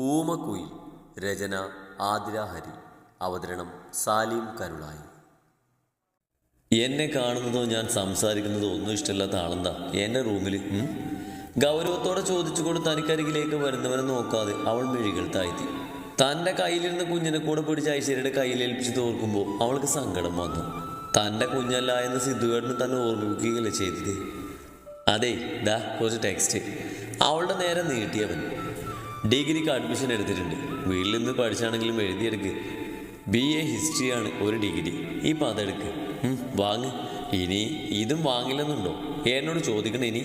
ഊമക്കുയിൽ രചന ആതിര ഹരി അവതരണം സാലിം കരുളായി. എന്നെ കാണുന്നതോ ഞാൻ സംസാരിക്കുന്നതോ ഒന്നും ഇഷ്ടമില്ലാത്ത ആളെന്താ? എന്റെ റൂമിൽ? ഗൗരവത്തോടെ ചോദിച്ചുകൊണ്ട് തനിക്കരികിലേക്ക് വരുന്നവനെ നോക്കാതെ അവൾ മിഴികൾ താഴ്ത്തി തന്റെ കയ്യിലിരുന്ന കുഞ്ഞിനെ കൂടെ പിടിച്ച് ഐശ്വര്യയുടെ കയ്യിലേൽപ്പിച്ച് തോർക്കുമ്പോൾ അവൾക്ക് സങ്കടം വന്നു. തന്റെ കുഞ്ഞല്ല എന്ന് സിദ്ധുവേട്ടന് തന്നെ ഓർമ്മിപ്പിക്കുകയല്ലേ ചെയ്തത്? അതെ ദാ കുറച്ച് ടെക്സ്റ്റ് അവളുടെ നേരെ നീട്ടിയവൻ. ഡിഗ്രിക്ക് അഡ്മിഷൻ എടുത്തിട്ടുണ്ട്. വീട്ടിൽ നിന്ന് പഠിച്ചാണെങ്കിലും എഴുതിയെടുക്ക്. ബി എ ഹിസ്റ്ററിയാണ് ഒരു ഡിഗ്രി. ഇപ്പം അതെടുക്ക്. വാങ്ങ്. ഇനി ഇതും വാങ്ങില്ലെന്നുണ്ടോ? എന്നോട് ചോദിക്കണം ഇനി.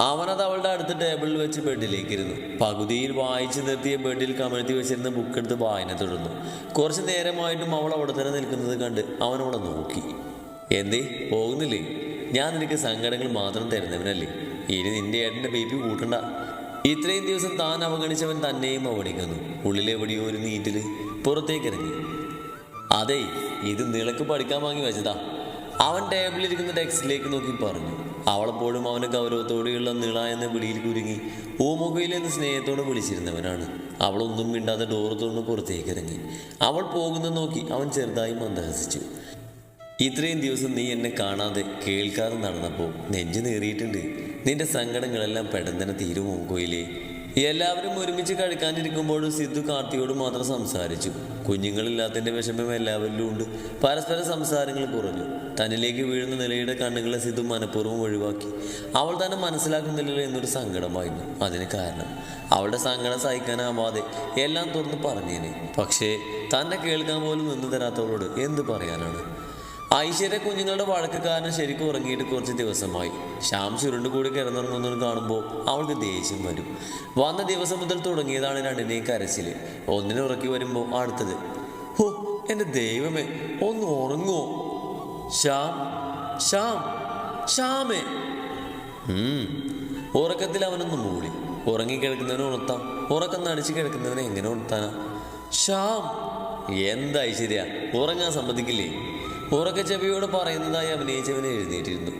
അവനത് അവളുടെ അടുത്ത ടേബിളിൽ വെച്ച് ബെഡിലേക്ക് ഇരുന്നു പകുതിയിൽ വായിച്ചു നിർത്തിയ ബെഡിൽ കമഴ്ത്തി വെച്ചിരുന്ന ബുക്ക് എടുത്ത് വായന തുടർന്നു. കുറച്ച് നേരമായിട്ടും അവൾ അവിടെ തന്നെ നിൽക്കുന്നത് കണ്ട് അവനവിടെ നോക്കി. എന്തേ? പോകുന്നില്ലേ? ഞാൻ നിനക്ക് സങ്കടങ്ങൾ മാത്രം തരുന്നവനല്ലേ? ഇനി നിന്റെ ഏട്ടന്റെ ബേബി കൂട്ടണ്ട. ഇത്രയും ദിവസം താൻ അവഗണിച്ചവൻ തന്നെയും അവഗണിക്കുന്നു. ഉള്ളിലെവിടെയോ ഒരു നീറ്റിൽ പുറത്തേക്ക് ഇറങ്ങി അതെ ഇത് നിളക്ക് പഠിക്കാൻ വാങ്ങി വെച്ചതാ. അവൻ ടേബിളിൽ ഇരിക്കുന്ന ടെക്സ്റ്റിലേക്ക് നോക്കി പറഞ്ഞു. അവളെപ്പോഴും അവന് ഗൗരവത്തോടെയുള്ള നിള എന്ന വിളിയിൽ കുരുങ്ങി ഊമുകയിൽ എന്ന് സ്നേഹത്തോടെ വിളിച്ചിരുന്നവനാണ്. അവളൊന്നും മിണ്ടാതെ ഡോറ് തുറന്ന് പുറത്തേക്ക് ഇറങ്ങി അവൾ പോകുന്നത് നോക്കി അവൻ ചെറുതായി മന്ദഹസിച്ചു. ഇത്രയും ദിവസം നീ എന്നെ കാണാതെ കേൾക്കാതെ നടന്നപ്പോൾ നെഞ്ചു നേറിയിട്ടുണ്ട്. നിന്റെ സങ്കടങ്ങളെല്ലാം പെട്ടെന്ന് തീരുമോ കോയിലേ എല്ലാവരും ഒരുമിച്ച് കഴിക്കാനിരിക്കുമ്പോഴും സിദ്ധു കാർത്തിയോട് മാത്രം സംസാരിച്ചു. കുഞ്ഞുങ്ങളില്ലാത്തതിന്റെ വിഷമം എല്ലാവരിലും ഉണ്ട്. പരസ്പര സംസാരങ്ങൾ കുറഞ്ഞു. തന്നിലേക്ക് വീഴുന്ന നിലയുടെ കണ്ണുകളെ സിദ്ധു മനഃപൂർവം ഒഴിവാക്കി. അവൾ തന്നെ മനസ്സിലാക്കുന്നില്ലല്ലോ എന്നൊരു സങ്കടമായിരുന്നു അതിന് കാരണം അവളുടെ സങ്കടം സഹിക്കാനാവാതെ എല്ലാം തുറന്ന് പറഞ്ഞേനെ. പക്ഷേ തന്നെ കേൾക്കാൻ പോലും നിന്ന് തരാത്തവളോട് എന്ത് പറയാനാണ്? ഐശ്വര്യ കുഞ്ഞുങ്ങളുടെ വഴക്ക് കാരണം ശരിക്കും ഉറങ്ങിയിട്ട് കുറച്ച് ദിവസമായി. ശ്യാം ചുരുണ്ട് കൂടി കിടന്നുറങ്ങുന്നത് കാണുമ്പോൾ അവൾക്ക് ദേഷ്യം വരും. വന്ന ദിവസം മുതൽ തുടങ്ങിയതാണ് രണ്ടിനെയും കരച്ചിൽ ഒന്നിനെ ഉറക്കി വരുമ്പോൾ അടുത്തത് ഹോ എന്റെ ദൈവമേ ഒന്ന് ഉറങ്ങുമോ ശ്യാം ശ്യാം ശ്യാമേ. ഉറക്കത്തിൽ അവനൊന്ന് മൂളി. ഉറങ്ങിക്കിടക്കുന്നവനെ ഉണർത്താം. ഉറക്കം നടിച്ച് കിടക്കുന്നവനെ എങ്ങനെ ഉണർത്താനാ? ശ്യാം. എന്താ ഐശ്വര്യ? ഉറങ്ങാൻ സമ്മതിക്കില്ലേ? ഉറക്ക ചെവിയോട് പറയുന്നതായി അഭിനയിച്ചവനെ എഴുന്നേറ്റിരുന്നു.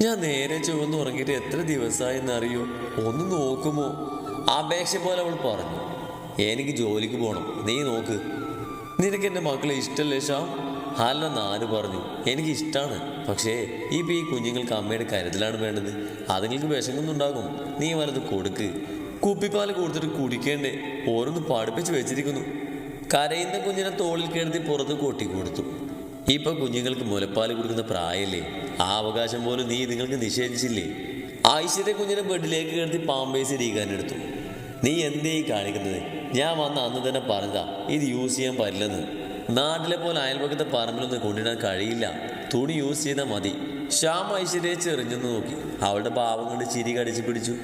ഞാൻ നേരെ ചുവന്ന് ഉറങ്ങിയിട്ട് എത്ര ദിവസമായി എന്നറിയോ ഒന്ന് നോക്കുമോ? അപേക്ഷ പോലെ അവൾ പറഞ്ഞു. എനിക്ക് ജോലിക്ക് പോകണം നീ നോക്ക്. നിനക്ക് എന്റെ മക്കളെ ഇഷ്ടമല്ലേ ഷാം? അല്ല നാല് പറഞ്ഞു. എനിക്ക് ഇഷ്ടമാണ് പക്ഷേ ഇപ്പം ഈ കുഞ്ഞുങ്ങൾക്ക് അമ്മയുടെ കരുതലാണ് വേണ്ടത്. അതുങ്ങൾക്ക് വിഷമൊന്നുണ്ടാകും നീ വലത് കൊടുക്ക്. കുപ്പിപ്പാൽ കൊടുത്തിട്ട് കുടിക്കേണ്ടേ. ഓരോന്ന് പഠിപ്പിച്ച് വെച്ചിരിക്കുന്നു. കരയുന്ന കുഞ്ഞിനെ തോളിൽ കിടത്തി പുറത്ത് കൊട്ടി കൊടുത്തു ഇപ്പൊ കുഞ്ഞുങ്ങൾക്ക് മുലപ്പാൽ കൊടുക്കുന്ന പ്രായല്ലേ? ആ അവകാശം പോലും നീ നിങ്ങൾക്ക് നിഷേധിച്ചില്ലേ? ഐശ്വര്യ കുഞ്ഞിനെ ബെഡിലേക്ക് കിടത്തി പാമ്പേസ് ഇരിക്കാനെടുത്തു നീ എന്തേ കാണിക്കുന്നത്? ഞാൻ വന്ന അന്ന് തന്നെ പറഞ്ഞതാ ഇത് യൂസ് ചെയ്യാൻ പറ്റില്ലെന്ന്. നാട്ടിലെ പോലെ അയൽപക്കത്തെ പറമ്പിലൊന്നും കൊണ്ടിടാൻ കഴിയില്ല. തുണി യൂസ് ചെയ്താൽ മതി. ശ്യാം ഐശ്വര്യയെ ചെറിഞ്ഞെന്ന് നോക്കി. അവളുടെ പാവം കൊണ്ട് ചിരി കടിച്ചു പിടിച്ചു.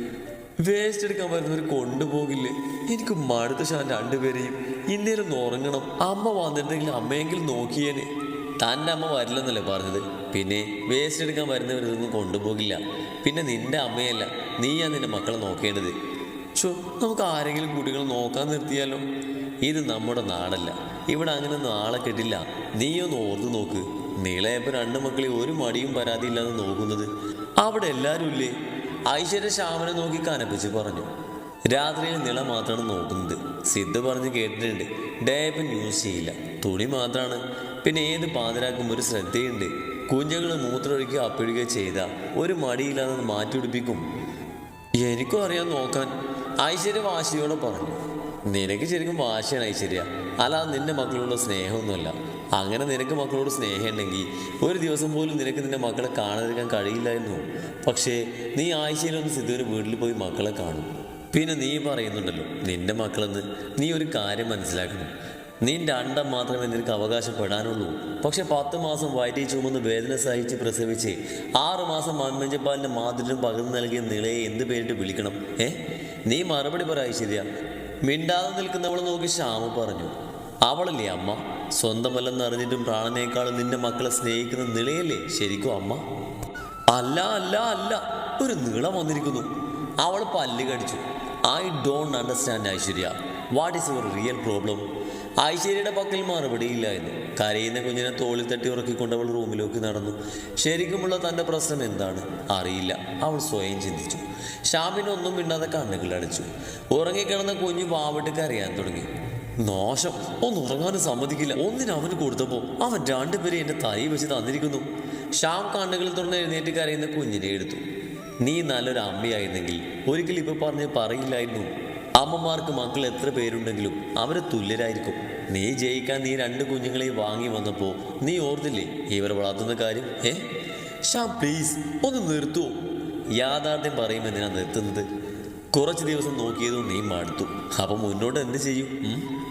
വേസ്റ്റ് എടുക്കാൻ പറ്റുന്നവർ കൊണ്ടുപോകില്ലേ? എനിക്ക് മടുത്ത ശാൻ രണ്ടുപേരെയും. ഇന്നേരം ഉറങ്ങണം. അമ്മ വന്നിട്ടുണ്ടെങ്കിൽ അമ്മയെങ്കിലും നോക്കിയേനെ. തന്റെ അമ്മ വരില്ലെന്നല്ലേ പറഞ്ഞത്? പിന്നെ വേസ്റ്റ് എടുക്കാൻ വരുന്നവരിതൊന്നും കൊണ്ടുപോകില്ല. പിന്നെ നിന്റെ അമ്മയല്ല നീയാ നിന്റെ മക്കളെ നോക്കേണ്ടത്. ചോ നമുക്ക് ആരെങ്കിലും കുട്ടികൾ നോക്കാൻ നിർത്തിയാലോ? ഇത് നമ്മുടെ നാടല്ല. ഇവിടെ അങ്ങനെ നാളെ കെട്ടില്ല. നീയൊന്ന് ഓർത്തു നോക്ക്. നീളയപ്പോൾ രണ്ട് മക്കളെ ഒരു മടിയും പരാതിയില്ലാതെ നോക്കുന്നത്. അവിടെ എല്ലാവരും ഇല്ലേ? ഐശ്വര്യ ശ്യാമനെ നോക്കി കനപ്പിച്ച് പറഞ്ഞു. രാത്രിയിൽ നിള മാത്രമാണ് നോക്കുന്നത്. സിദ്ധ പറഞ്ഞ് കേട്ടിട്ടുണ്ട്. ഡയപ്പൻ യൂസ് ചെയ്യില്ല. തുണി മാത്രമാണ് പിന്നെ ഏത് പാതിരാക്കും ഒരു ശ്രദ്ധയുണ്ട്. കുഞ്ഞുങ്ങൾ മൂത്രമൊഴിക്കുക അപ്പിടുകയോ ചെയ്ത ഒരു മടിയില്ലാതെ മാറ്റിപിടിപ്പിക്കും മാറ്റി പിടിപ്പിക്കും. എനിക്കും അറിയാൻ നോക്കാൻ. ഐശ്വര്യ വാശിയോടെ പറഞ്ഞു. നിനക്ക് ശരിക്കും വാശിയാണ് ഐശ്വര്യ. അല്ലാതെ നിന്റെ മക്കളോട് സ്നേഹമൊന്നുമല്ല. അങ്ങനെ നിനക്ക് മക്കളോട് സ്നേഹമുണ്ടെങ്കിൽ ഒരു ദിവസം പോലും നിനക്ക് നിന്റെ മക്കളെ കാണാതിരിക്കാൻ കഴിയില്ലായിരുന്നു. പക്ഷേ നീ ആഴ്ചയിലൊന്ന് സിദ്ധുവിന് വീട്ടിൽ പോയി മക്കളെ കാണും. പിന്നെ നീ പറയുന്നുണ്ടല്ലോ നിന്റെ മക്കളെന്ന് നീ ഒരു കാര്യം മനസ്സിലാക്കണം. നിന്റെ അണ്ടം മാത്രമേ നിനക്ക് അവകാശപ്പെടാനുള്ളൂ. പക്ഷെ പത്ത് മാസം വയറ്റി ചുമന്ന് വേദന സഹിച്ച് പ്രസവിച്ച് ആറ് മാസം മാതൃം പകർന്നു നൽകിയ നിളയെ എന്ത് പേരിട്ട് വിളിക്കണം? ഏ? നീ മറുപടി പറ ഐശ്വര്യ. മിണ്ടാതെ നിൽക്കുന്നവൾ നോക്കി ശ്യാമ പറഞ്ഞു. അവളല്ലേ അമ്മ? സ്വന്തമല്ലെന്ന് അറിഞ്ഞിട്ടും പ്രാണനേക്കാളും നിന്റെ മക്കളെ സ്നേഹിക്കുന്ന നിളയല്ലേ ശരിക്കും അമ്മ? അല്ല അല്ല അല്ല. ഒരു നീളം വന്നിരിക്കുന്നു. അവൾ പല്ല് കടിച്ചു. I don't understand Aishwarya. What is your real problem ഐശ്വര്യയുടെ പക്കൽ മറുപടിയില്ലായിരുന്നു കരയുന്ന കുഞ്ഞിനെ തോളിൽ തട്ടി ഉറക്കിക്കൊണ്ട് അവൾ റൂമിലേക്ക് നടന്നു. ശരിക്കുമുള്ള തന്റെ പ്രശ്നം എന്താണ്? അറിയില്ല. അവൾ സ്വയം ചിന്തിച്ചു. ഷാമിന് മിണ്ടാതെ കണ്ണുകളടച്ചു ഉറങ്ങിക്കിടന്ന കുഞ്ഞ് വാവിട്ട് കരയാൻ തുടങ്ങി. നോശം ഒന്ന് ഉറങ്ങാനും സമ്മതിക്കില്ല. ഒന്നിന് അവന് കൊടുത്തപ്പോൾ അവൻ രണ്ടുപേരെ എന്റെ തൈ വെച്ച് തന്നിരിക്കുന്നു. ഷാം കണ്ണുകൾ തുറന്ന് എഴുന്നേറ്റ് കരയുന്ന കുഞ്ഞിനെ എടുത്തു. നീ നല്ലൊരു അമ്മയായിരുന്നെങ്കിൽ ഒരിക്കലും ഇപ്പോൾ പറഞ്ഞ് പറയില്ലായിരുന്നു. അമ്മമാർക്ക് മക്കൾ എത്ര പേരുണ്ടെങ്കിലും അവരെ തുല്യരായിരിക്കും. നീ ജയിക്കാൻ നീ രണ്ട് കുഞ്ഞുങ്ങളെ വാങ്ങി വന്നപ്പോൾ നീ ഓർത്തില്ലേ ഇവരെ വളർത്തുന്ന കാര്യം? ഏ? ഷാ പ്ലീസ് ഒന്ന് നിർത്തുവോ യാഥാർത്ഥ്യം പറയുമെന്തിനാ നിർത്തുന്നത്? കുറച്ച് ദിവസം നോക്കിയതും നീ മടുത്തു. അപ്പം മുന്നോട്ട് എന്ത് ചെയ്യും?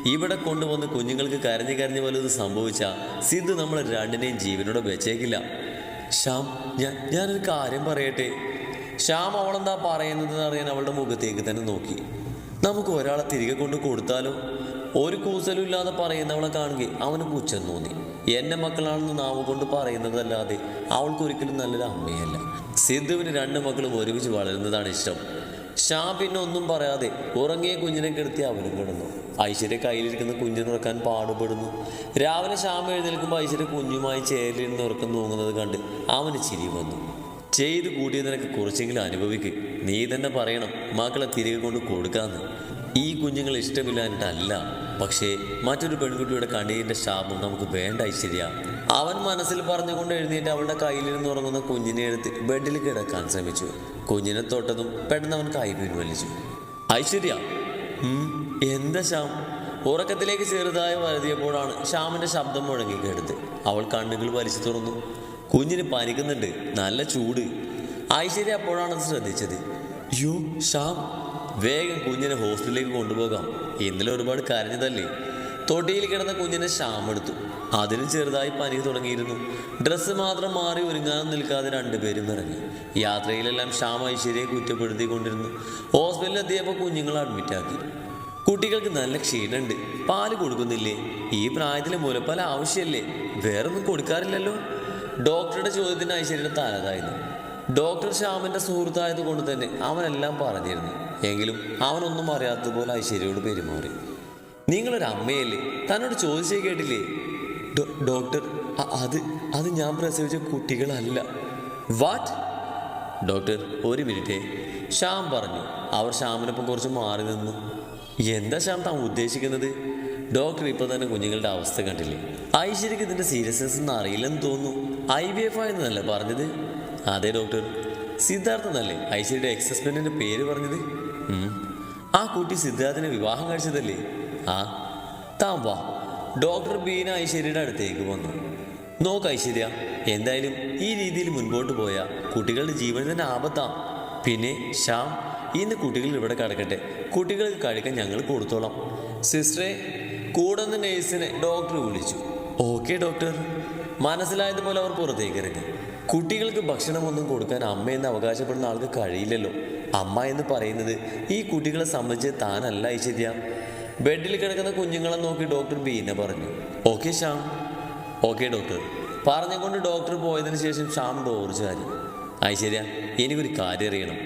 ഇവിടെ കൊണ്ടുവന്ന് കുഞ്ഞുങ്ങൾക്ക് കരഞ്ഞു കരഞ്ഞ് വല്ലത് സംഭവിച്ചാൽ സിദ് നമ്മൾ രണ്ടിനെയും ജീവനോടെ വെച്ചേക്കില്ല. ശ്യാം ഞാൻ ഞാനൊരു കാര്യം പറയട്ടെ? ശ്യാം അവളെന്താ പറയുന്നതെന്ന് അറിയാൻ അവളുടെ മുഖത്തേക്ക് തന്നെ നോക്കി. നമുക്ക് ഒരാളെ തിരികെ കൊണ്ട് കൊടുത്താലോ ഒരു കൂസലും ഇല്ലാതെ പറയുന്നവളെ കാണുകയും അവന് പുച്ഛം തോന്നി. എന്റെ മക്കളാണെന്ന് നാവ് കൊണ്ട് പറയുന്നതല്ലാതെ അവൾക്കൊരിക്കലും നല്ലൊരു അമ്മയല്ല. സിദ്ധുവിന് രണ്ട് മക്കളും ഒരുമിച്ച് വളരുന്നതാണ് ഇഷ്ടം. ഷാ പിന്നെ ഒന്നും പറയാതെ ഉറങ്ങിയ കുഞ്ഞിനെ കിടത്തി അവനും കിടന്നു. ഐശ്വര്യ കയ്യിലിരിക്കുന്ന കുഞ്ഞിനെ ഉറക്കാൻ പാടുപെടുന്നു. രാവിലെ ഷാമ എഴുന്നേൽക്കുമ്പോൾ ഐശ്വര്യ കുഞ്ഞുമായി ചേരിലിരുന്ന് ഉറക്കം തൂങ്ങുന്നത് കണ്ട് അവന് ചിരി വന്നു. ചെയ്തു കൂടിയ നിനക്ക് കുറച്ചെങ്കിലും അനുഭവിക്ക്. നീ തന്നെ പറയണം മക്കളെ തിരികെ കൊണ്ട് കൊടുക്കാന്ന്. ഈ കുഞ്ഞുങ്ങൾ ഇഷ്ടമില്ലാഞ്ഞിട്ടല്ല. പക്ഷേ മറ്റൊരു പെൺകുട്ടിയുടെ കണ്ണീരിന്റെ ശാപം നമുക്ക് വേണ്ട ഐശ്വര്യ അവൻ മനസ്സിൽ പറഞ്ഞുകൊണ്ട് എഴുന്നേറ്റ് അവളുടെ കയ്യിലിരുന്ന് ഉറങ്ങുന്ന കുഞ്ഞിനെ എടുത്ത് ബെഡിൽ കിടക്കാൻ ശ്രമിച്ചു. കുഞ്ഞിനെ തൊട്ടതും പെട്ടെന്ന് അവൻ കൈ പിൻവലിച്ചു. ഐശ്വര്യ എന്താ ശ്യാം? ഉറക്കത്തിലേക്ക് ചെറുതായി വരുതിയപ്പോഴാണ് ശ്യാമിന്റെ ശബ്ദം മുഴങ്ങി കേട്ടത്. അവൾ കണ്ണുകൾ വലിച്ചു തുറന്നു. കുഞ്ഞിന് പനിക്കുന്നുണ്ട്. നല്ല ചൂട്. ഐശ്വര്യ അപ്പോഴാണ് ശ്രദ്ധിച്ചത്. യോ ശ്യാം. വേഗം കുഞ്ഞിനെ ഹോസ്പിറ്റലിലേക്ക് കൊണ്ടുപോകാം. ഇന്നലെ ഒരുപാട് കരഞ്ഞതല്ലേ? തൊട്ടിയിൽ കിടന്ന കുഞ്ഞിനെ ശ്യാം എടുത്തു. അതിന് ചെറുതായി പനി തുടങ്ങിയിരുന്നു. ഡ്രസ്സ് മാത്രം മാറി ഒരുങ്ങാനും നിൽക്കാതെ രണ്ടുപേരും ഇറങ്ങി. യാത്രയിലെല്ലാം ശ്യാം ഐശ്വര്യയെ കുറ്റപ്പെടുത്തിക്കൊണ്ടിരുന്നു. ഹോസ്പിറ്റലിൽ കുഞ്ഞുങ്ങളെ അഡ്മിറ്റാക്കി കുട്ടികൾക്ക് നല്ല ക്ഷീണമുണ്ട്. പാൽ കൊടുക്കുന്നില്ലേ? ഈ പ്രായത്തിൽ മുലപ്പാൽ ആവശ്യമല്ലേ വേറൊന്നും കൊടുക്കാറില്ലല്ലോ. ഡോക്ടറുടെ ചോദ്യത്തിന് ഐശ്വര്യയുടെ താനതായിരുന്നു ഡോക്ടർ ശ്യാമിന്റെ സുഹൃത്തായത് കൊണ്ട് തന്നെ അവനെല്ലാം പറഞ്ഞിരുന്നു. എങ്കിലും അവനൊന്നും അറിയാത്തതുപോലെ ഐശ്വര്യയോട് പെരുമാറി. നിങ്ങളൊരു അമ്മയല്ലേ? തന്നോട് ചോദിച്ചേ കേട്ടില്ലേ? ഡോക്ടർ അത് അത് ഞാൻ പ്രസവിച്ച കുട്ടികളല്ല. വാട്ട്? ഡോക്ടർ ഒരു മിനിറ്റ്. ശ്യാം പറഞ്ഞു. അവർ ശ്യാമിനൊപ്പം കുറച്ച് മാറി നിന്നു. എന്താ ശ്യാം താൻ ഉദ്ദേശിക്കുന്നത്? ഡോക്ടർ ഇപ്പോൾ തന്നെ കുഞ്ഞുങ്ങളുടെ അവസ്ഥ കണ്ടില്ലേ? ഐശ്വര്യക്ക് ഇതിന്റെ സീരിയസ്നെസ് എന്ന് അറിയില്ലെന്ന് തോന്നുന്നു. ഐ വി എഫ് ആയിരുന്നല്ലേ പറഞ്ഞത്? അതെ ഡോക്ടർ. സിദ്ധാർത്ഥ എന്നല്ലേ ഐശ്വര്യയുടെ എക്സ് പേര് പറഞ്ഞത്? ആ കുട്ടി സിദ്ധാർത്ഥിനെ വിവാഹം കഴിച്ചതല്ലേ? ആ. താൻ വാ. ഡോക്ടർ ബീന ഐശ്വര്യയുടെ അടുത്തേക്ക് വന്നു. നോക്ക് ഐശ്വര്യ എന്തായാലും ഈ രീതിയിൽ മുൻപോട്ട് പോയാൽ കുട്ടികളുടെ ജീവൻ തന്നെ ആപത്താം. പിന്നെ ശ്യാം ഇന്ന് കുട്ടികൾ ഇവിടെ കിടക്കട്ടെ. കുട്ടികൾക്ക് കഴിക്കാൻ ഞങ്ങൾ കൊടുത്തോളാം. സിസ്റ്ററെ കൂടെ നേഴ്സിനെ ഡോക്ടർ വിളിച്ചു. Okay doctor. മനസ്സിലായതുപോലെ അവർ പുറത്തേക്ക് ഇറങ്ങി കുട്ടികൾക്ക് ഭക്ഷണമൊന്നും കൊടുക്കാൻ അമ്മയെന്ന് അവകാശപ്പെടുന്ന ആൾക്ക് കഴിയില്ലല്ലോ. അമ്മ എന്ന് പറയുന്നത് ഈ കുട്ടികളെ സംബന്ധിച്ച് താനല്ല ഐശ്വര്യ ബെഡിൽ കിടക്കുന്ന കുഞ്ഞുങ്ങളെ നോക്കി ഡോക്ടർ ബീന പറഞ്ഞു. ഓക്കെ ശ്യാം. Okay doctor. പറഞ്ഞുകൊണ്ട് ഡോക്ടർ പോയതിനു ശേഷം ശ്യാം ഡോർ ചാരി ഐശ്വര്യ എനിക്കൊരു കാര്യം അറിയണം.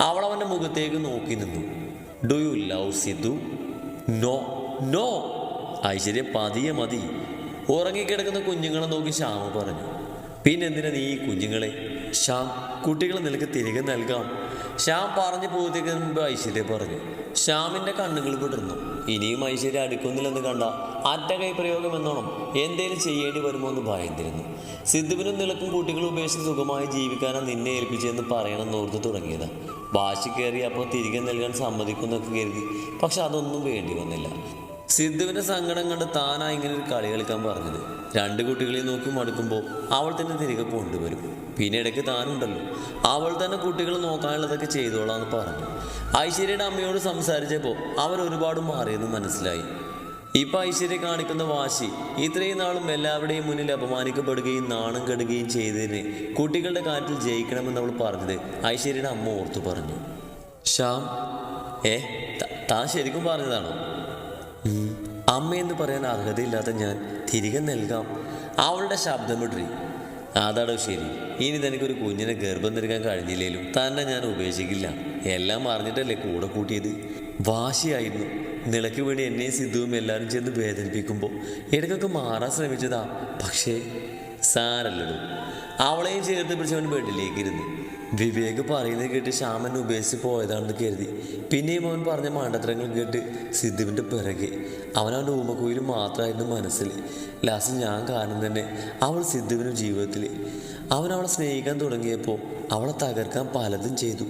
അവൾ അവന്റെ മുഖത്തേക്ക് നോക്കി നിന്നു. Do you love Sidhu no no Aishwarya പതിയെ മതി. ഉറങ്ങിക്കിടക്കുന്ന കുഞ്ഞുങ്ങളെ നോക്കി ശ്യാമ പറഞ്ഞു. പിന്നെന്തിനാ നീ ഈ കുഞ്ഞുങ്ങളെ? ശ്യാം കുട്ടികളെ നിനക്ക് തിരികെ നൽകാം. ശ്യാം പറഞ്ഞു പോകത്തേക്ക് മുമ്പ് ഐശ്വര്യ പറഞ്ഞു. ശ്യാമിന്റെ കണ്ണുകൾ വിടർന്നു. ഇനിയും ഐശ്വര്യ അടുക്കുന്നില്ലെന്ന് കണ്ട അറ്റ കൈ പ്രയോഗം എന്നോണം എന്തേലും ചെയ്യേണ്ടി വരുമോ എന്ന് ഭയന്നിരുന്നു. സിദ്ധുവിനും നിലക്കും കുട്ടികളും ഉപേക്ഷിച്ച് സുഖമായി ജീവിക്കാനാ നിന്നെ ഏൽപ്പിച്ചതെന്ന് പറയണം ഓർത്ത് തുടങ്ങിയത്. വാശി കയറി അപ്പോൾ തിരികെ നൽകാൻ സമ്മതിക്കുന്നൊക്കെ കരുതി. പക്ഷെ അതൊന്നും വേണ്ടി വന്നില്ല. സിദ്ധുവിന്റെ സങ്കടം കണ്ട് താനാ ഇങ്ങനെ ഒരു കളി കളിക്കാൻ പറഞ്ഞത്. രണ്ട് കുട്ടികളെ നോക്കി മടുക്കുമ്പോൾ അവൾ തന്നെ തിരികെ കൊണ്ടുവരും. പിന്നെ ഇടയ്ക്ക് താനുണ്ടല്ലോ. അവൾ തന്നെ കുട്ടികളെ നോക്കാനുള്ളതൊക്കെ ചെയ്തോളാന്ന് പറഞ്ഞു. ഐശ്വര്യയുടെ അമ്മയോട് സംസാരിച്ചപ്പോൾ അവർ ഒരുപാട് മാറിയെന്ന് മനസ്സിലായി. ഇപ്പൊ ഐശ്വര്യ കാണിക്കുന്ന വാശി ഇത്രയും നാളും എല്ലാവരുടെയും മുന്നിൽ അപമാനിക്കപ്പെടുകയും നാണം കെടുകയും ചെയ്തതിന് കുട്ടികളുടെ കാര്യത്തിൽ ജയിക്കണമെന്ന് അവൾ പറഞ്ഞത് ഐശ്വര്യയുടെ അമ്മ ഓർത്തു പറഞ്ഞു. ശ്യാം ഏ താൻ ശരിക്കും പറഞ്ഞതാണോ. അമ്മയെന്ന് പറയാൻ അർഹതയില്ലാത്ത ഞാൻ തിരികെ നൽകാം. അവളുടെ ശബ്ദം വിട്രി. അതാടോ ശരി. ഇനി തനിക്കൊരു കുഞ്ഞിനെ ഗർഭം നൽകാൻ കഴിഞ്ഞില്ലേലും തന്നെ ഞാൻ ഉപേക്ഷിക്കില്ല. എല്ലാം അറിഞ്ഞിട്ടല്ലേ കൂടെ കൂട്ടിയത്? വാശിയായിരുന്നു. നിലയ്ക്ക് വേണ്ടി എന്നെയും സിദ്ധുവും എല്ലാവരും ചേർന്ന് വേദനിപ്പിക്കുമ്പോൾ ഇടയ്ക്കൊക്കെ മാറാൻ ശ്രമിച്ചതാ. പക്ഷേ സാരല്ലടോ. അവളെയും ചേർത്ത് പിടിച്ചവൻ ബെഡിലേക്ക് ഇരുന്നു വിവേക് പറയുന്നത് കേട്ട് ശ്യാമൻ ഉപേക്ഷിച്ച് പോയതാണെന്ന് കരുതി. പിന്നെയും അവൻ പറഞ്ഞ മണ്ടത്തരങ്ങൾ കേട്ട് സിദ്ധുവിന്റെ പിറകെ. അവൻ അവന്റെ ഊമക്കുയിൽ മാത്രമായിരുന്നു മനസ്സിൽ. ലാസ്റ്റ് ഞാൻ കാരണം തന്നെ അവൾ സിദ്ധുവിനും ജീവിതത്തിൽ അവൻ അവളെ സ്നേഹിക്കാൻ തുടങ്ങിയപ്പോൾ അവളെ തകർക്കാൻ പലതും ചെയ്തു.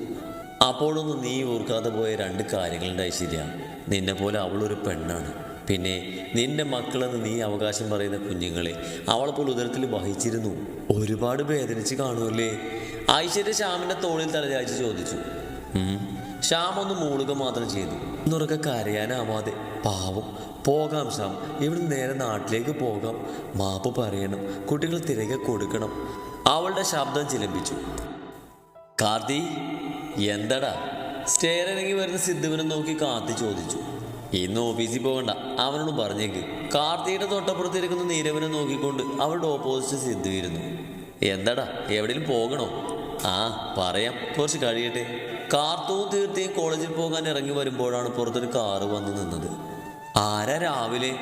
അപ്പോഴൊന്നും നീ ഓർക്കാതെ പോയ രണ്ട് കാര്യങ്ങളുണ്ട് ഐശ്വര്യ നിന്നെ പോലെ അവളൊരു പെണ്ണാണ്. പിന്നെ നിന്റെ മക്കളെന്ന് നീ അവകാശം പറയുന്ന കുഞ്ഞുങ്ങളെ അവളപ്പോൾ ഉദരത്തിൽ വഹിച്ചിരുന്നു. ഒരുപാട് വേദനിച്ച് കാണുമല്ലേ? ഐശ്വര്യ ശ്യാമിന്റെ തോളിൽ തലചായ്ച്ച് ചോദിച്ചു. ശ്യാം ഒന്ന് മൂളുക മാത്രം ചെയ്തു. എന്നുറക്കെ കരയാനാവാതെ പാവം പോകാം ശ്യാം ഇവിടെ നേരെ നാട്ടിലേക്ക് പോകാം. മാപ്പ് പറയണം കുട്ടികൾ തിരകെ കൊടുക്കണം. അവളുടെ ശബ്ദം ചിലമ്പിച്ചു. കാർത്തി എന്തടാ? സ്റ്റേറിറങ്ങി വരുന്ന സിദ്ധുവിനെ നോക്കി കാർത്തി ചോദിച്ചു. ഇന്ന് ഓഫീസിൽ പോകണ്ട. അവനോട് പറഞ്ഞേക്ക്. കാർത്തിയുടെ തൊട്ടപ്പുറത്തിരിക്കുന്ന നീരവനെ നോക്കിക്കൊണ്ട് അവളുടെ ഓപ്പോസിറ്റ് സിദ്ധുവിരുന്നു എന്താടാ എവിടെയും പോകണോ? ആ പറയാം. കുറച്ച് കഴിയട്ടെ. കാർത്തവും തീർത്തിയും കോളേജിൽ പോകാൻ ഇറങ്ങി വരുമ്പോഴാണ് പുറത്തൊരു കാറ് വന്നു നിന്നത്. ആരാ രാവിലെ?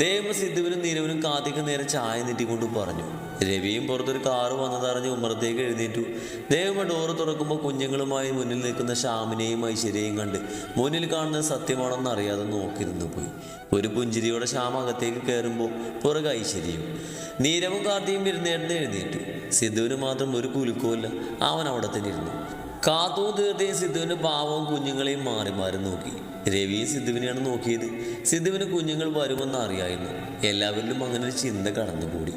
ദേവ സിദ്ധുവിനും നീരവനും കാത്തിക്ക് നേരെ ചായ നീട്ടിക്കൊണ്ട് പറഞ്ഞു രവിയും പുറത്തൊരു കാറ് വന്നതറിഞ്ഞ് ഉമ്മറത്തേക്ക് എഴുന്നേറ്റു. ദേവമ്മ ഡോറ് തുറക്കുമ്പോൾ കുഞ്ഞുങ്ങളുമായി മുന്നിൽ നിൽക്കുന്ന ശ്യാമിനെയും ഐശ്വര്യയും കണ്ട് മുന്നിൽ കാണുന്നത് സത്യമാണെന്ന് അറിയാതെ നോക്കിയിരുന്നു പോയി. ഒരു പുഞ്ചിരിയോടെ ശ്യാം അകത്തേക്ക് കയറുമ്പോൾ പുറകെ ഐശ്വര്യയും നീരവും കാർത്തിയും ഇരുന്നേടുന്ന് എഴുന്നേറ്റു. സിദ്ധുവിന് മാത്രം ഒരു കുലുക്കുമല്ല അവൻ അവിടെ തന്നെ ഇരുന്നു കാത്തവും തീർത്തയും സിദ്ധുവിന്റെ പാവവും കുഞ്ഞുങ്ങളെയും മാറി മാറി നോക്കി. രവിയും സിദ്ധുവിനെയാണ് നോക്കിയത്. സിദ്ധുവിന് കുഞ്ഞുങ്ങൾ വരുമെന്ന് അറിയായിരുന്നു. എല്ലാവരിലും അങ്ങനെ ഒരു ചിന്ത കടന്നുകൂടി.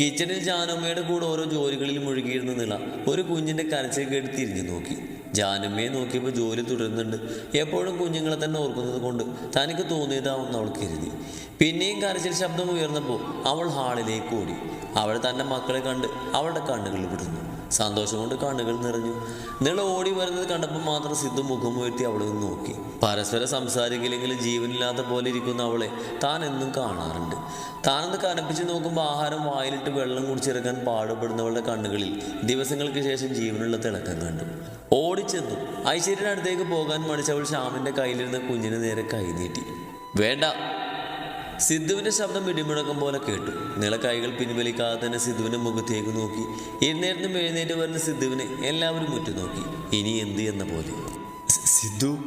കിച്ചണിൽ ജാനമ്മയുടെ കൂടെ ഓരോ ജോലികളിൽ മുഴുകിയിരുന്ന നിള ഒരു കുഞ്ഞിന്റെ കരച്ചിൽ കേട്ട് തിരിഞ്ഞു നോക്കി. ജാനമ്മയെ നോക്കിയപ്പോൾ ജോലി തുടരുന്നുണ്ട്. എപ്പോഴും കുഞ്ഞുങ്ങളെ തന്നെ ഓർക്കുന്നത് കൊണ്ട് തനിക്ക് തോന്നിയതാവുമെന്ന് അവൾ കരുതി. പിന്നെയും കരച്ചിൽ ശബ്ദം ഉയർന്നപ്പോൾ അവൾ ഹാളിലേക്ക് ഓടി. അവൾ തന്റെ മക്കളെ കണ്ട് അവളുടെ കണ്ണുകളിൽ വിടുന്നു. സന്തോഷം കൊണ്ട് കണ്ണുകൾ നിറഞ്ഞു. നിങ്ങൾ ഓടി വരുന്നത് കണ്ടപ്പോൾ മാത്രം സിദ്ധു മുഖം ഉയർത്തി അവളെ നോക്കി. പരസ്പരം സംസാരിക്കില്ലെങ്കിലും ജീവനില്ലാത്ത പോലെ ഇരിക്കുന്ന അവളെ താൻ എന്നും കാണാറുണ്ട്. താനൊന്ന് കനപ്പിച്ച് നോക്കുമ്പോൾ ആഹാരം വായിലിട്ട് വെള്ളം കുടിച്ചിറക്കാൻ പാടുപെടുന്നവളുടെ കണ്ണുകളിൽ ദിവസങ്ങൾക്ക് ശേഷം ജീവനുള്ള തിളക്കം കണ്ടു. ഓടിച്ചെന്നു ഐശ്വര്യയുടെ അടുത്തേക്ക് പോകാൻ മടിച്ചവൾ ശ്യാമിന്റെ കയ്യിലിരുന്ന കുഞ്ഞിന് നേരെ കൈ നീട്ടി. വേണ്ട സിദ്ധുവിന്റെ ശബ്ദം ഇടിമുഴക്കം പോലെ കേട്ടു. നിള കൈകൾ പിൻവലിക്കാതെ തന്നെ സിദ്ധുവിന്റെ മുഖത്തേക്ക് നോക്കി. എഴുന്നേറ്റും എഴുന്നേറ്റ് വരുന്ന സിദ്ധുവിനെ എല്ലാവരും ഉറ്റുനോക്കി. ഇനി എന്ത് എന്ന പോലെ സിദ്ധു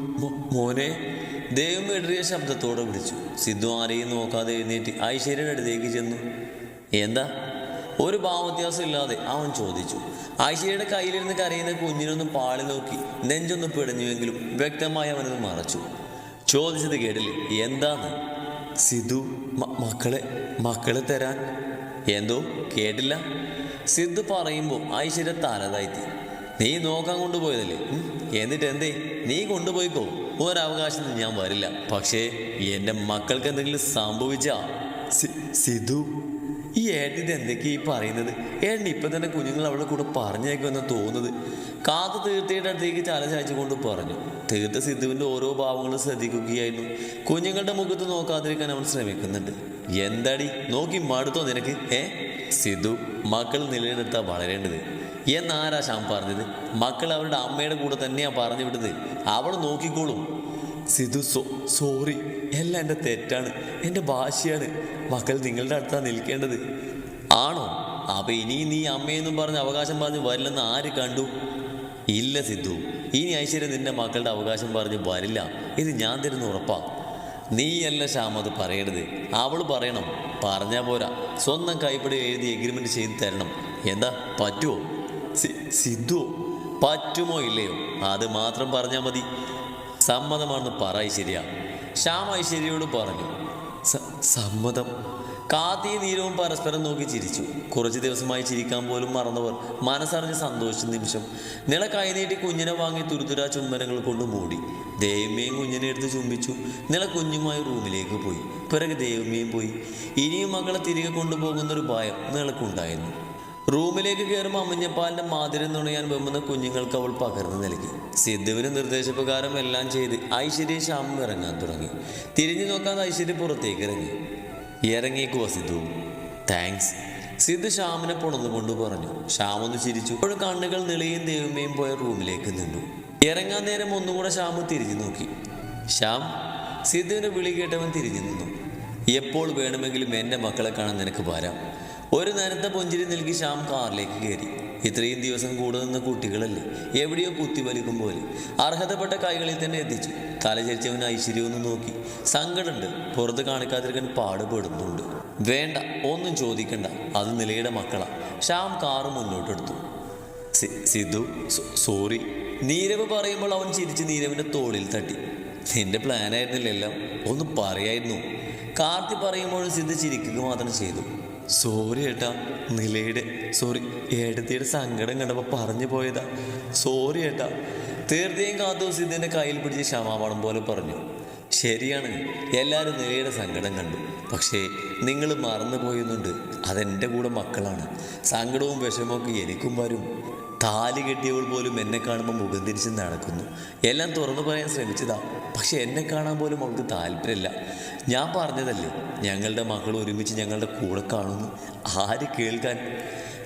മോനെ. ദൈവം ഇടറിയ ശബ്ദത്തോടെ വിളിച്ചു. സിദ്ധു ആരെയും നോക്കാതെ എഴുന്നേറ്റ് ഐശ്വര്യയുടെ അടുത്തേക്ക് ചെന്നു. എന്താ? ഒരു ഭാവവ്യത്യാസം ഇല്ലാതെ അവൻ ചോദിച്ചു. ഐശ്വര്യയുടെ കയ്യിലിരുന്ന് കരയുന്ന കുഞ്ഞിനൊന്നും പാളി നോക്കി. നെഞ്ചൊന്ന് പിടഞ്ഞുവെങ്കിലും വ്യക്തമായി അവനത് മറച്ചു. ചോദിച്ചത് കേട്ടില്ലേ? എന്താന്ന്? സിധു മക്കളെ മക്കളെ തരാൻ. എന്തോ? കേട്ടില്ല. സിദ്ധു പറയുമ്പോൾ ഐശ്വര്യ തലതായിത്തി നീ നോക്കാൻ കൊണ്ടുപോയതല്ലേ? എന്നിട്ട് എന്തേ? നീ കൊണ്ടുപോയിക്കോ. ഒരവകാശം ഞാൻ വരില്ല. പക്ഷേ എന്റെ മക്കൾക്ക് എന്തെങ്കിലും സംഭവിച്ചാ? സിദ്ധു ഈ ഏട്ടിന്റെ എന്തൊക്കെയാ ഈ പറയുന്നത്? ഏട്ടൻ ഇപ്പം തന്നെ കുഞ്ഞുങ്ങൾ അവളുടെ കൂടെ പറഞ്ഞേക്കുമെന്ന് തോന്നുന്നത്. കാത്തു തീർത്തിയുടെ അടുത്തേക്ക് തല ചായച്ചുകൊണ്ട് പറഞ്ഞു. തീർത്ത സിദ്ധുവിന്റെ ഓരോ ഭാവങ്ങളും ശ്രദ്ധിക്കുകയായിരുന്നു. കുഞ്ഞുങ്ങളുടെ മുഖത്ത് നോക്കാതിരിക്കാൻ അവൻ ശ്രമിക്കുന്നുണ്ട്. എന്താടി? നോക്കി മടുത്തോ നിനക്ക്? ഏ? സിദ്ധു മക്കൾ നിലനിർത്താ വളരേണ്ടത്. എന്നാരാ ശ്യാം പറഞ്ഞത്? മക്കൾ അവരുടെ അമ്മയുടെ കൂടെ തന്നെയാണ് പറഞ്ഞു വിട്ടത്. അവൾ നോക്കിക്കോളും. സിധു സോ സോറി എല്ലാം എന്റെ തെറ്റാണ് എന്റെ ഭാഷയാണ് മക്കൾ നിങ്ങളുടെ അടുത്താണ് നിൽക്കേണ്ടത്. ആണോ? അപ്പോൾ ഇനി നീ അമ്മയെന്നും പറഞ്ഞ് അവകാശം പറഞ്ഞ് വരില്ലെന്ന് ആര് കണ്ടു? ഇല്ല സിദ്ധു ഇനി ഐശ്വര്യ നിന്റെ മക്കളുടെ അവകാശം പറഞ്ഞ് വരില്ല. ഇത് ഞാൻ തരുന്ന ഉറപ്പാ. നീയല്ല ശ്യാമ അത് പറയരുത്. അവൾ പറയണം പറഞ്ഞാൽ പോരാ. സ്വന്തം കൈപ്പടി എഴുതി എഗ്രിമെന്റ് ചെയ്ത് തരണം. എന്താ പറ്റുമോ സി- സിദ്ധു പറ്റുമോ ഇല്ലയോ? അത് മാത്രം പറഞ്ഞാൽ മതി. സമ്മതമാണെന്ന് പറ ഐശ്വര്യ ശ്യാം ഐശ്വര്യയോട് പറഞ്ഞു. സമ്മതം? കാത്തിയും നീരവും പരസ്പരം നോക്കി ചിരിച്ചു. കുറച്ച് ദിവസമായി ചിരിക്കാൻ പോലും മറന്നവർ മനസ്സറിഞ്ഞ് സന്തോഷിച്ച നിമിഷം നിള കൈനീട്ടി കുഞ്ഞിനെ വാങ്ങി തുരുതുരാ ചുംബനങ്ങൾ കൊണ്ട് മൂടി. ദേവമ്മയും കുഞ്ഞിനെ എടുത്ത് ചുംബിച്ചു. നിള കുഞ്ഞുമായി റൂമിലേക്ക് പോയി. പിറകെ ദേവമ്മയും പോയി. ഇനിയും മകളെ തിരികെ കൊണ്ടുപോകുന്നൊരു ഭയം നിളക്കുണ്ടായിരുന്നു. റൂമിലേക്ക് കയറുമ്പോൾ അമ്മഞ്ഞപ്പാലിന്റെ മാതിരം നുണയാൻ വെമ്പുന്ന കുഞ്ഞുങ്ങൾക്ക് അവൾ പകർന്നു നൽകി. സിദ്ധുവിന് നിർദ്ദേശപ്രകാരം എല്ലാം ചെയ്ത് ഐശ്വര്യ ശ്യാമം ഇറങ്ങാൻ തുടങ്ങി. തിരിഞ്ഞു നോക്കാതെ ഐശ്വര്യ പുറത്തേക്ക് ഇറങ്ങി. ഇറങ്ങിയേക്കുവാ സിദ്ധു. താങ്ക്സ്. സിദ്ധു ശ്യാമിനെ പുണർന്നുകൊണ്ട് പറഞ്ഞു. ശ്യാമൊന്ന് ചിരിച്ചു. അപ്പോൾ കണ്ണുകൾ നിളയും ദൈവമേയും പോയ റൂമിലേക്ക് നിന്നു. ഇറങ്ങാൻ നേരം ഒന്നുകൂടെ ശ്യാം തിരിഞ്ഞു നോക്കി. ശ്യാം? സിദ്ധുവിന്റെ വിളി കേട്ടവൻ തിരിഞ്ഞു നിന്നു. എപ്പോൾ വേണമെങ്കിലും എന്റെ മക്കളെ കാണാൻ നിനക്ക് വരാം. ഒരു നേരത്തെ പുഞ്ചിരി നൽകി ശ്യാം കാറിലേക്ക് കയറി. ഇത്രയും ദിവസം കൂടെ നിന്ന കുട്ടികളല്ലേ? എവിടെയോ കുത്തിവലിക്കും പോലെ. അർഹതപ്പെട്ട കൈകളിൽ തന്നെ എത്തിച്ചു. തലചരിച്ചവൻ ഐശ്വര്യം ഒന്ന് നോക്കി. സങ്കടമുണ്ട്. പുറത്ത് കാണിക്കാതിരിക്കാൻ പാടുപെടുന്നുണ്ട്. വേണ്ട ഒന്നും ചോദിക്കണ്ട. അത് നിലയുടെ മക്കളാ. ശ്യാം കാറ് മുന്നോട്ടെടുത്തു സിദ്ധു സോറി. നീരവ് പറയുമ്പോൾ അവൻ ചിരിച്ച് നീരവിന്റെ തോളിൽ തട്ടി. നിന്റെ പ്ലാൻ എല്ലാം ഒന്ന് പറയായിരുന്നു. കാർത്തി പറയുമ്പോഴും സിദ്ധു ചിരിക്കുക മാത്രം ചെയ്തു. സോറി ഏട്ടാ നിലയുടെ സോറി ഏടത്തിയുടെ സങ്കടം കണ്ടപ്പോൾ പറഞ്ഞു പോയതാ. സോറി ഏട്ടാ തീർച്ചയായും കാത്തു സിദ്ധിന്റെ കയ്യിൽ പിടിച്ച് ക്ഷമാപണം പോലെ പറഞ്ഞു. ശരിയാണ് എല്ലാവരും നിലയുടെ സങ്കടം കണ്ടു. പക്ഷേ നിങ്ങൾ മറന്നു പോയെന്നുണ്ട് അതെന്റെ കൂടെ മക്കളാണ്. സങ്കടവും വിഷമമൊക്കെ എനിക്കും വരും. താലി കെട്ടിയവൾ പോലും എന്നെ കാണുമ്പോൾ മുഖം തിരിച്ച് നടക്കുന്നു. എല്ലാം തുറന്നു പറയാൻ ശ്രമിച്ചതാ. പക്ഷെ എന്നെ കാണാൻ പോലും അവൾക്ക് താല്പര്യമില്ല. ഞാൻ പറഞ്ഞതല്ലേ ഞങ്ങളുടെ മക്കൾ ഒരുമിച്ച് ഞങ്ങളുടെ കൂടെ കാണുന്നു. ആര് കേൾക്കാൻ?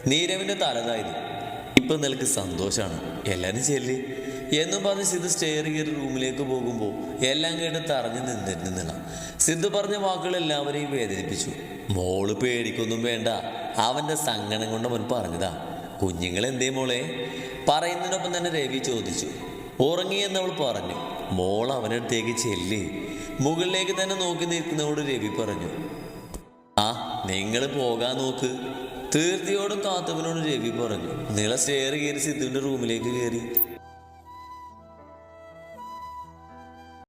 നീരവിന്റെ തലതായത്. ഇപ്പം നിനക്ക് സന്തോഷമാണ് എല്ലാവരും ചെല്ലി. എന്നും പറഞ്ഞ് സിദ്ധു സ്റ്റെയർ കയറി റൂമിലേക്ക് പോകുമ്പോൾ എല്ലാം കേട്ട് തറഞ്ഞു നിന്നിരുന്നില്ല സിദ്ധു പറഞ്ഞ വാക്കുകൾ എല്ലാവരെയും വേദനിപ്പിച്ചു. മോൾ പേടിക്കൊന്നും വേണ്ട. അവന്റെ സങ്കടം കൊണ്ട് അവൻ പറഞ്ഞതാ. കുഞ്ഞുങ്ങൾ എന്തേ മോളെ? പറയുന്നതിനൊപ്പം തന്നെ രവി ചോദിച്ചു. ഉറങ്ങിയെന്നവൾ പറഞ്ഞു മോൾ അവനടുത്തേക്ക് ചെല്ലി. മുകളിലേക്ക് തന്നെ നോക്കി നിൽക്കുന്നവോട് രവി പറഞ്ഞു ആ നിങ്ങൾ പോകാൻ നോക്ക്. തീർത്തിയോടും കാത്തവനോട് രവി പറഞ്ഞു നിള കയറി സിദ്ധുവിന്റെ റൂമിലേക്ക് കയറി.